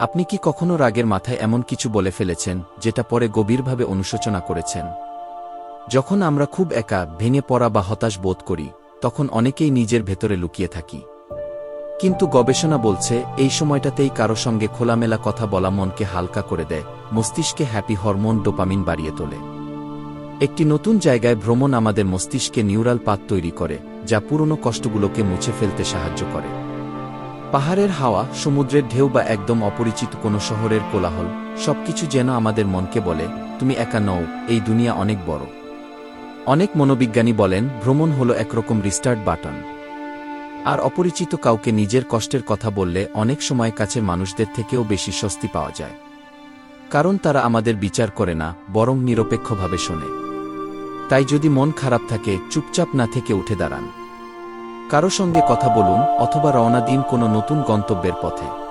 আপনি কি কখনো রাগের মাথায় এমন কিছু বলে ফেলেছেন, যেটা পরে গভীরভাবে অনুশোচনা করেছেন? যখন আমরা খুব একা, ভেঙে পড়া বা হতাশ বোধ করি, তখন অনেকেই নিজের ভেতরে লুকিয়ে থাকি। কিন্তু গবেষণা বলছে, এই সময়টাতেই কারও সঙ্গে খোলামেলা কথা বলা মনকে হালকা করে দেয়, মস্তিষ্কে হ্যাপি হরমোন ডোপামিন বাড়িয়ে তোলে। একটি নতুন জায়গায় ভ্রমণ আমাদের মস্তিষ্কে নিউরাল পাত তৈরি করে, যা পুরনো কষ্টগুলোকে মুছে ফেলতে সাহায্য করে। পাহাড়ের হাওয়া, সমুদ্রের ঢেউ বা একদম অপরিচিত কোনো শহরের কোলাহল, সবকিছু যেন আমাদের মনকে বলে, তুমি একা নও, এই দুনিয়া অনেক বড়। অনেক মনোবিজ্ঞানী বলেন, ভ্রমণ হল একরকম রিস্টার্ট বাটন আর অপরিচিত কাউকে নিজের কষ্টের কথা বললে অনেক সময় কাছের মানুষদের থেকেও বেশি স্বস্তি পাওয়া যায়। কারণ তারা আমাদের বিচার করে না, বরং নিরপেক্ষভাবে শোনে। তাই যদি মন খারাপ থাকে, চুপচাপ না থেকে উঠে দাঁড়ান। কারও সঙ্গে কথা বলুন অথবা রওনা দিন কোনো নতুন গন্তব্যের পথে।